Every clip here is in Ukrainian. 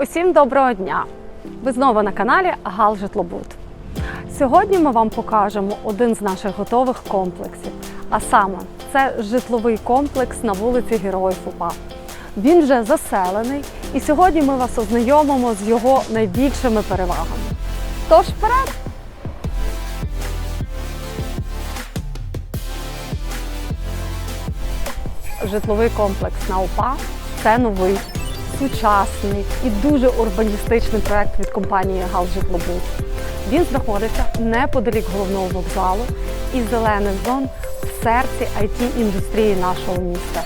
Усім доброго дня! Ви знову на каналі Гал Житлобуд. Сьогодні ми вам покажемо один з наших готових комплексів. А саме, це житловий комплекс на вулиці Героїв УПА. Він вже заселений, і сьогодні ми вас ознайомимо з його найбільшими перевагами. Тож вперед! Житловий комплекс на УПА це новий, сучасний і дуже урбаністичний проект від компанії «Галжитлобуд». Він знаходиться неподалік головного вокзалу і зелених зон в серці it індустрії нашого міста.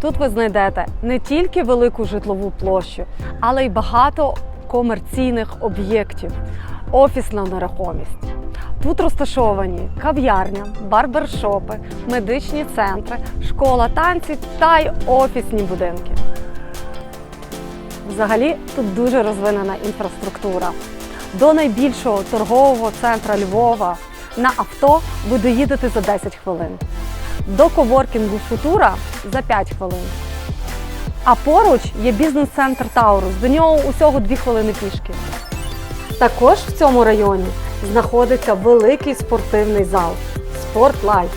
Тут ви знайдете не тільки велику житлову площу, але й багато комерційних об'єктів, офісна нерухомість. Тут розташовані кав'ярня, барбершопи, медичні центри, школа танців та й офісні будинки. Взагалі тут дуже розвинена інфраструктура. До найбільшого торгового центра Львова на авто ви доїдете за 10 хвилин. До коворкінгу Футура за 5 хвилин. А поруч є бізнес-центр Таурус. До нього усього 2 хвилини пішки. Також в цьому районі знаходиться великий спортивний зал Спорт Лайф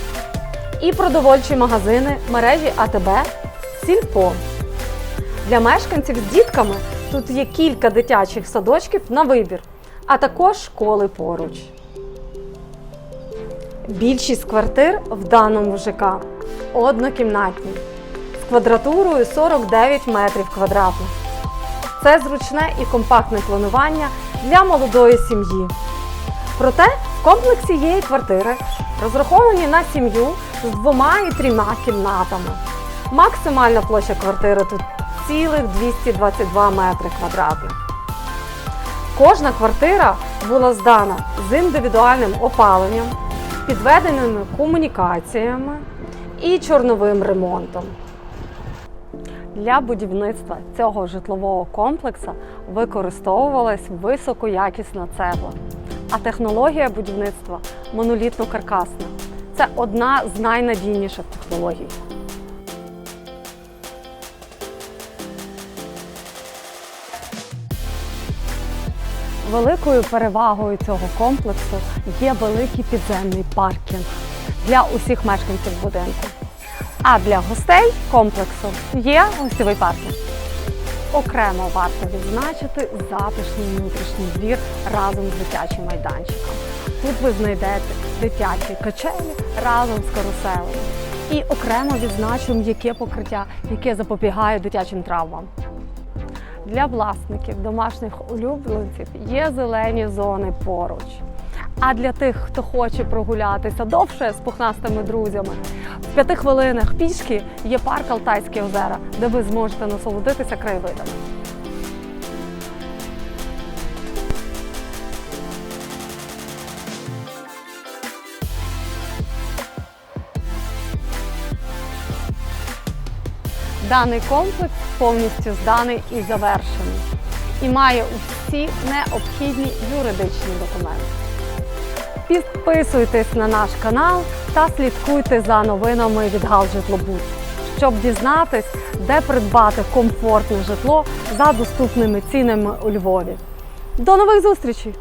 і продовольчі магазини мережі АТБ Сільпо. Для мешканців з дітками тут є кілька дитячих садочків на вибір, а також школи поруч. Більшість квартир в даному ЖК однокімнатні квадратурою 49 метрів квадратних. Це зручне і компактне планування для молодої сім'ї. Проте в комплексі є і квартири, розраховані на сім'ю з двома і трьома кімнатами. Максимальна площа квартири тут цілих 222 метри квадратних. Кожна квартира була здана з індивідуальним опаленням, підведеними комунікаціями і чорновим ремонтом. Для будівництва цього житлового комплексу використовувалась високоякісна цегла, а технологія будівництва монолітно-каркасна. Це одна з найнадійніших технологій. Великою перевагою цього комплексу є великий підземний паркінг для усіх мешканців будинку. А для гостей комплексу є гостєвий паркінг. Окремо варто відзначити затишний внутрішній двір разом з дитячим майданчиком. Тут ви знайдете дитячі качелі разом з каруселем. І окремо відзначу м'яке покриття, яке запобігає дитячим травмам. Для власників домашніх улюбленців є зелені зони поруч. А для тих, хто хоче прогулятися довше з пухнастими друзями, в п'яти хвилинах пішки є парк Алтайські озера, де ви зможете насолодитися краєвидами. Даний комплекс повністю зданий і завершений і має усі необхідні юридичні документи. Підписуйтесь на наш канал та слідкуйте за новинами від Галжитлобуд, щоб дізнатись, де придбати комфортне житло за доступними цінами у Львові. До нових зустрічей!